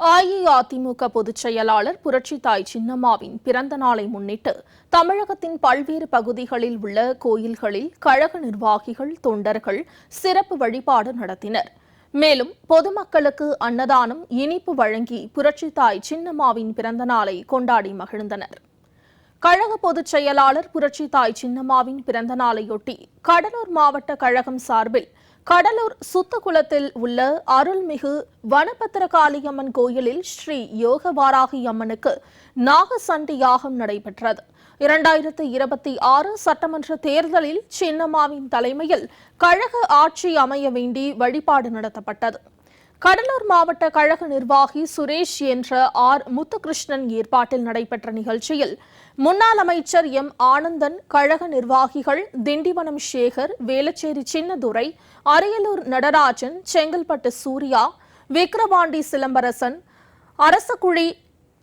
அஇஅதிமுக பொதுச் செயலாளர் புரட்சித்தாய் சின்னம்மாவின் பிறந்த நாளை முன்னிட்டு தமிழகத்தின் பல்வேறு பகுதிகளில் உள்ள கோயில்களில் கழக நிர்வாகிகள் தொண்டர்கள் சிறப்பு வழிபாடு நடத்தினர். மேலும் பொதுமக்களுக்கு அன்னதானம் இனிப்பு வழங்கி புரட்சித்தாய் சின்னம்மாவின் பிறந்த நாளை கொண்டாடி மகிழ்ந்தனர். கழக பொதுச் செயலாளர் புரட்சித்தாய் சின்னம்மாவின் பிறந்த நாளையொட்டி கடலூர் மாவட்ட கழகம் சார்பில் கடலூர் சுத்தகுளத்தில் உள்ள அருள்மிகு வனபத்திரகாளியம்மன் கோயிலில் ஸ்ரீ யோகவாராகி அம்மனுக்கு நாகசண்டி யாகம் நடைபெற்றது. இரண்டாயிரத்து இருபத்தி ஆறு சட்டமன்ற தேர்தலில் சின்னம்மாவின் தலைமையில் கழக ஆட்சி அமைய வேண்டி வழிபாடு நடத்தப்பட்டது. கடலூர் மாவட்ட கழக நிர்வாகி சுரேஷ் என்ற ஆர். முத்துகிருஷ்ணன் ஏற்பாட்டில் நடைபெற்ற நிகழ்ச்சியில் முன்னாள் அமைச்சர் எம். ஆனந்தன் கழக நிர்வாகிகள் திண்டிவனம் சேகர் வேலச்சேரி சின்னதுரை அரியலூர் நடராஜன் செங்கல்பட்டு சூர்யா விக்கிரவாண்டி சிலம்பரசன் அரசகுழி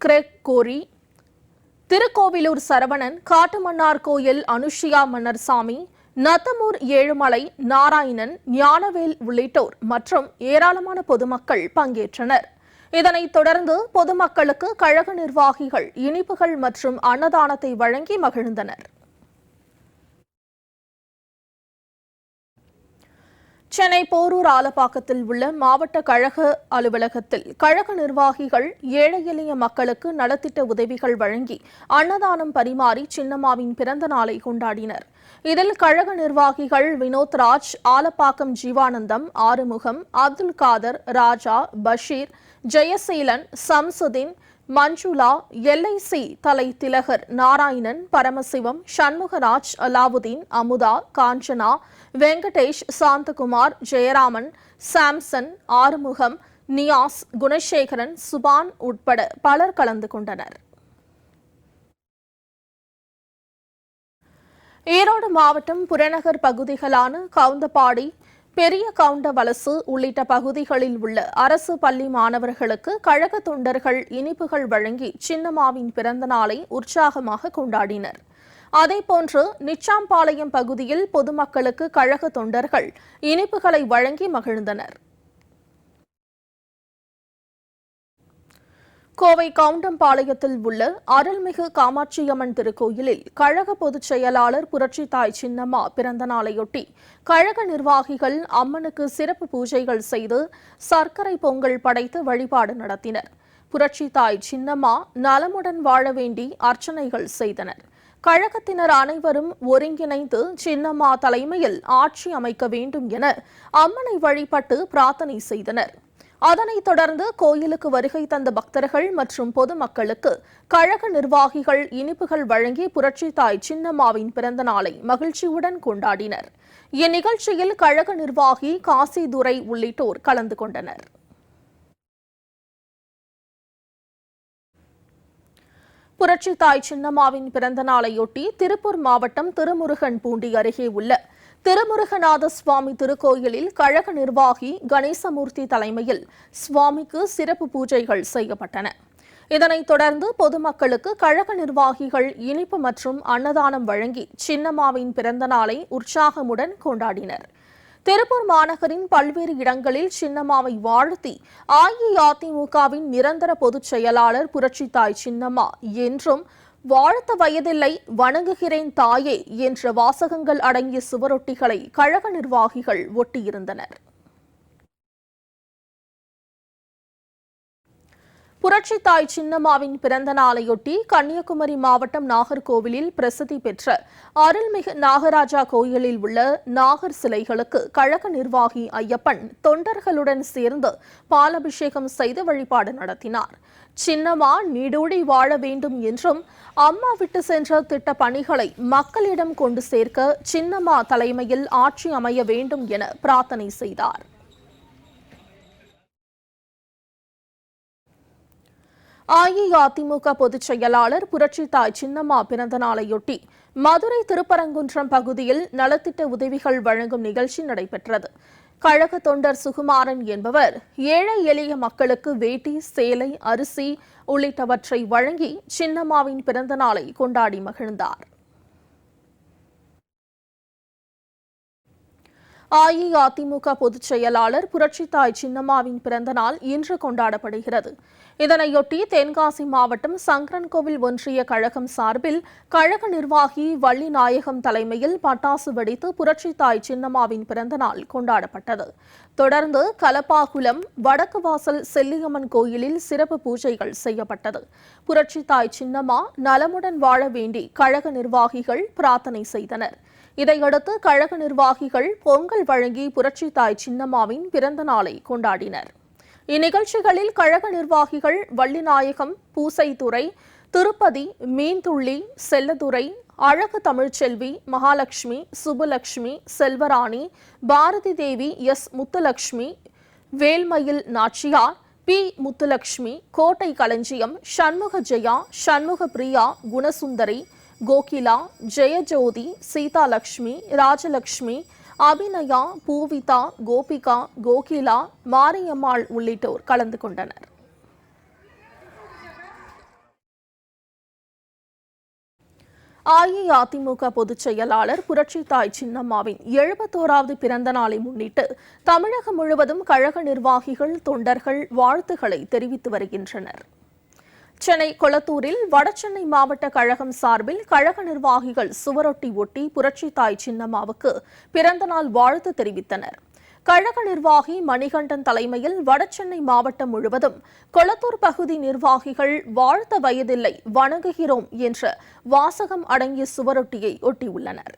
கிரெக்கோரி திருக்கோவிலூர் சரவணன் காட்டுமன்னார் கோயில் அனுஷியா மன்னர்சாமி நத்தமூர் ஏழுமலை நாராயணன் ஞானவேல் உள்ளிட்டோர் மற்றும் ஏராளமான பொதுமக்கள் பங்கேற்றனர். இதனைத் தொடர்ந்து பொதுமக்களுக்கு கழக நிர்வாகிகள் இனிப்புகள் மற்றும் அன்னதானத்தை வழங்கி மகிழ்ந்தனர். சென்னை போரூர் ஆலப்பாக்கத்தில் உள்ள மாவட்ட கழக அலுவலகத்தில் கழக நிர்வாகிகள் ஏழை எளிய மக்களுக்கு நலத்திட்ட உதவிகள் வழங்கி அன்னதானம் பரிமாறி சின்னம்மாவின் பிறந்த நாளை கொண்டாடினர். இதில் கழக நிர்வாகிகள் வினோத் ராஜ் ஆலப்பாக்கம் ஜீவானந்தம் ஆறுமுகம் அப்துல் காதர் ராஜா பஷீர் ஜெயசீலன் சம்சுதீன் மஞ்சுளா எல்ஐசி தலை திலகர் நாராயணன் பரமசிவம் சண்முகராஜ் அலாவுதீன் அமுதா காஞ்சனா வெங்கடேஷ் சாந்தகுமார் ஜெயராமன் சாம்சன் ஆறுமுகம் நியாஸ் குணசேகரன் சுபான் உட்பட பலர் கலந்து கொண்டனர். ஈரோடு மாவட்டம் புறநகர் பகுதிகளான கவுந்தபாடி பெரிய கவுண்ட வலசு உள்ளிட்ட பகுதிகளில் உள்ள அரசு பள்ளி மாணவர்களுக்கு கழக தொண்டர்கள் இனிப்புகள் வழங்கி சின்னம்மாவின் பிறந்த நாளை உற்சாகமாக கொண்டாடினர். அதேபோன்று நிச்சாம்பாளையம் பகுதியில் பொதுமக்களுக்கு கழக தொண்டர்கள் இனிப்புகளை வழங்கி மகிழ்ந்தனர். கோவை கவுண்டம்பாளையத்தில் உள்ள அருள்மிகு காமாட்சியம்மன் திருக்கோயிலில் கழக பொதுச் செயலாளர் புரட்சித்தாய் சின்னம்மா பிறந்த நாளையொட்டி கழக நிர்வாகிகள் அம்மனுக்கு சிறப்பு பூஜைகள் செய்து சர்க்கரை பொங்கல் படைத்து வழிபாடு நடத்தினர். புரட்சித்தாய் சின்னம்மா நலமுடன் வாழ வேண்டி அர்ச்சனைகள் செய்தனர். கழகத்தினர் அனைவரும் ஒருங்கிணைந்து சின்னம்மா தலைமையில் ஆட்சி அமைக்க வேண்டும் என அம்மனை வழிபட்டு பிரார்த்தனை செய்தனர். அதனைத் தொடர்ந்து கோயிலுக்கு வருகை தந்த பக்தர்கள் மற்றும் பொதுமக்களுக்கு கழக நிர்வாகிகள் இனிப்புகள் வழங்கி புரட்சித்தாய் சின்னம்மாவின் பிறந்த நாளை மகிழ்ச்சியுடன் கொண்டாடினர். இந்நிகழ்ச்சியில் கழக நிர்வாகி காசிதுரை உள்ளிட்டோர் கலந்து கொண்டனர். புரட்சித்தாய் சின்னம்மாவின் பிறந்த நாளையொட்டி திருப்பூர் மாவட்டம் திருமுருகன் பூண்டி அருகே உள்ள திருமுருகநாத சுவாமி திருக்கோயிலில் கழக நிர்வாகி கணேசமூர்த்தி தலைமையில் சுவாமிக்கு சிறப்பு பூஜைகள் செய்யப்பட்டன. இதனைத் தொடர்ந்து பொதுமக்களுக்கு கழக நிர்வாகிகள் இனிப்பு மற்றும் அன்னதானம் வழங்கி சின்னம்மாவின் பிறந்த நாளை உற்சாகமுடன் கொண்டாடினர். திருப்பூர் மாநகரின் பல்வேறு இடங்களில் சின்னம்மாவை வாழ்த்தி அஇஅதிமுகவின் நிரந்தர பொதுச் செயலாளர் புரட்சித்தாய் சின்னம்மா என்றும் வாழ்த்த வயதில்லை வணங்குகிறேன் தாயே என்ற வாசகங்கள் அடங்கிய சுவரொட்டிகளை கழக நிர்வாகிகள் ஒட்டியிருந்தனர். புரட்சித்தாய் சின்னம்மாவின் பிறந்த நாளையொட்டி கன்னியாகுமரி மாவட்டம் நாகர்கோவிலில் பிரசித்தி பெற்ற அருள்மிகு நாகராஜா கோயிலில் உள்ள நாகர் சிலைகளுக்கு கழக நிர்வாகி ஐயப்பன் தொண்டர்களுடன் சேர்ந்து பாலபிஷேகம் செய்து வழிபாடு நடத்தினார். சின்னம்மா நீடூழி வாழ வேண்டும் என்றும் அம்மா விட்டு சென்ற திட்ட பணிகளை மக்களிடம் கொண்டு சேர்க்க சின்னம்மா தலைமையில் ஆட்சி அமைய வேண்டும் என பிரார்த்தனை செய்தார். அஇஅதிமுக பொதுச் செயலாளர் புரட்சித்தாய் சின்னம்மா பிறந்த நாளையொட்டி மதுரை திருப்பரங்குன்றம் பகுதியில் நலத்திட்ட உதவிகள் வழங்கும் நிகழ்ச்சி நடைபெற்றது. கழக தொண்டர் சுகுமாரன் என்பவர் ஏழை எளிய மக்களுக்கு வேட்டி சேலை அரிசி உள்ளிட்டவற்றை வழங்கி சின்னம்மாவின் பிறந்த நாளை கொண்டாடி மகிழ்ந்தார். அஇஅதிமுக பொதுச் செயலாளர் புரட்சித்தாய் சின்னம்மாவின் பிறந்த நாள் இன்று கொண்டாடப்படுகிறது. இதனையொட்டி தென்காசி மாவட்டம் சங்கரன்கோவில் ஒன்றிய கழகம் சார்பில் கழக நிர்வாகி வள்ளி நாயகம் தலைமையில் பட்டாசு வெடித்து புரட்சித்தாய் சின்னம்மாவின் பிறந்த நாள் கொண்டாடப்பட்டது. தொடர்ந்து கலப்பாகுளம் வடக்கு வாசல் செல்லியம்மன் கோயிலில் சிறப்பு பூஜைகள் செய்யப்பட்டது. புரட்சித்தாய் சின்னம்மா நலமுடன் வாழ வேண்டி கழக நிர்வாகிகள் பிரார்த்தனை செய்தனர். இதையடுத்து கழக நிர்வாகிகள் பொங்கல் வழங்கி புரட்சித்தாய் சின்னம்மாவின் பிறந்த நாளை கொண்டாடினர். இந்நிகழ்ச்சிகளில் கழக நிர்வாகிகள் வள்ளிநாயகம் பூசைத்துறை திருப்பதி மீன்துள்ளி செல்லதுரை அழகு தமிழ்ச்செல்வி மகாலட்சுமி சுபலட்சுமி செல்வராணி பாரதி தேவி எஸ் முத்துலட்சுமி வேல்மயில் நாச்சியார் பி முத்துலட்சுமி கோட்டை களஞ்சியம் சண்முக ஜெயா சண்முக பிரியா குணசுந்தரி கோகிலா ஜெயஜோதி சீதாலக்ஷ்மி ராஜலக்ஷ்மி அபிநயா பூவிதா கோபிகா கோகிலா மாரியம்மாள் உள்ளிட்டோர் கலந்து கொண்டனர். அஇஅதிமுக பொதுச் செயலாளர் புரட்சித்தாய் சின்னம்மாவின் எழுபத்தோராவது பிறந்த நாளை முன்னிட்டு தமிழகம் முழுவதும் கழக நிர்வாகிகள் தொண்டர்கள் வாழ்த்துக்களை தெரிவித்து வருகின்றனர். சென்னை கொளத்தூரில் வடசென்னை மாவட்ட கழகம் சார்பில் கழக நிர்வாகிகள் சுவரொட்டி ஒட்டி புரட்சித்தாய் சின்னம்மாவுக்கு பிறந்தநாள் வாழ்த்து தெரிவித்தனர். கழக நிர்வாகி மணிகண்டன் தலைமையில் வடசென்னை மாவட்டம் முழுவதும் கொளத்தூர் பகுதி நிர்வாகிகள் வாழ்த்த வயதில்லை வணங்குகிறோம் என்ற வாசகம் அடங்கிய சுவரொட்டியை ஒட்டியுள்ளனர்.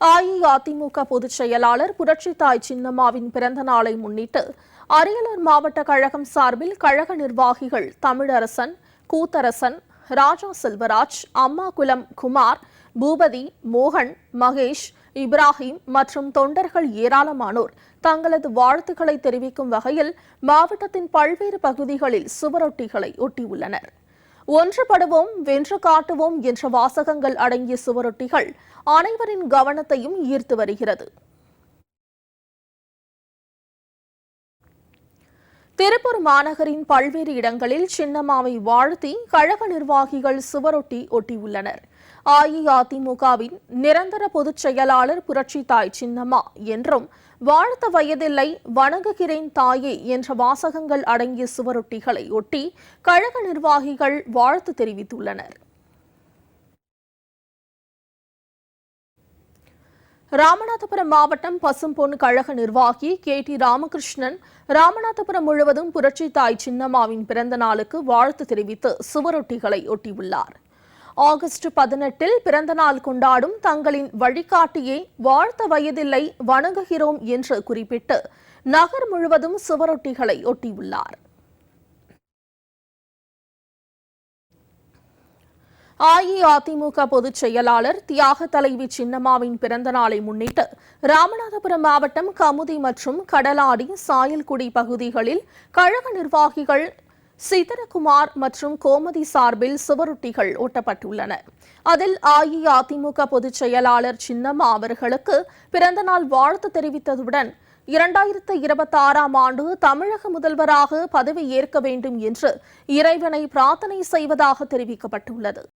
அஇஅதிமுக பொதுச் செயலாளர் புரட்சித்தாய் சின்னம்மாவின் பிறந்த நாளை முன்னிட்டு அரியலூர் மாவட்ட கழகம் சார்பில் கழக நிர்வாகிகள் தமிழரசன் கூத்தரசன் ராஜா செல்வராஜ் அம்மாகுளம் குமார் பூபதி மோகன் மகேஷ் இப்ராஹிம் மற்றும் தொண்டர்கள் ஏராளமானோர் தங்களது வாழ்த்துக்களை தெரிவிக்கும் வகையில் மாவட்டத்தின் பல்வேறு பகுதிகளில் சுவரொட்டிகளை ஒட்டியுள்ளனர். ஒன்றுபடுவோம் வென்று காட்டுவோம் என்ற வாசகங்கள் அடங்கிய சுவரொட்டிகள் அனைவரின் கவனத்தையும் ஈர்த்து வருகிறது. திருப்பூர் மாநகரின் பல்வேறு இடங்களில் சின்னம்மாவை வாழ்த்தி கழக நிர்வாகிகள் சுவரொட்டி ஒட்டியுள்ளனர். அஇஅதிமுகவின் நிரந்தர பொதுச் செயலாளர் புரட்சி தாய் சின்னம்மா என்றும் வாழ்த்த வயதில்லை வணங்குகிறேன் தாயே என்ற வாசகங்கள் அடங்கிய சுவரொட்டிகளை ஒட்டி கழக நிர்வாகிகள் வாழ்த்து தெரிவித்துள்ளனர். ராமநாதபுரம் மாவட்டம் பசும்பொன் கழக நிர்வாகி கே டி ராமகிருஷ்ணன் ராமநாதபுரம் முழுவதும் புரட்சி தாய் சின்னம்மாவின் பிறந்த நாளுக்கு வாழ்த்து தெரிவித்து சுவரொட்டிகளை ஒட்டியுள்ளார். ஆகஸ்ட் பதினெட்டில் பிறந்தநாள் கொண்டாடும் தங்களின் வழிகாட்டியை வாழ்த்த வயதில்லை வணங்குகிறோம் என்று குறிப்பிட்டு நகர் முழுவதும் சுவரொட்டிகளை ஒட்டியுள்ளார். அஇஅதிமுக பொதுச் செயலாளர் தியாக தலைவி சின்னம்மாவின் பிறந்த நாளை முன்னிட்டு ராமநாதபுரம் மாவட்டம் கமுதி மற்றும் கடலாடி சாயல்குடி பகுதிகளில் கழக நிர்வாகிகள் சிதரகுமார் மற்றும் கோமதி சார்பில் சுவரொட்டிகள் ஒட்டப்பட்டுள்ளன. அதில் அஇஅதிமுக பொதுச் செயலாளர் சின்னம்மா அவர்களுக்கு பிறந்தநாள் வாழ்த்து தெரிவித்ததுடன் இரண்டாயிரத்து இருபத்தி ஆறாம் ஆண்டு தமிழக முதல்வராக பதவி ஏற்க வேண்டும் என்று இறைவனை பிரார்த்தனை செய்வதாக தெரிவிக்கப்பட்டுள்ளது.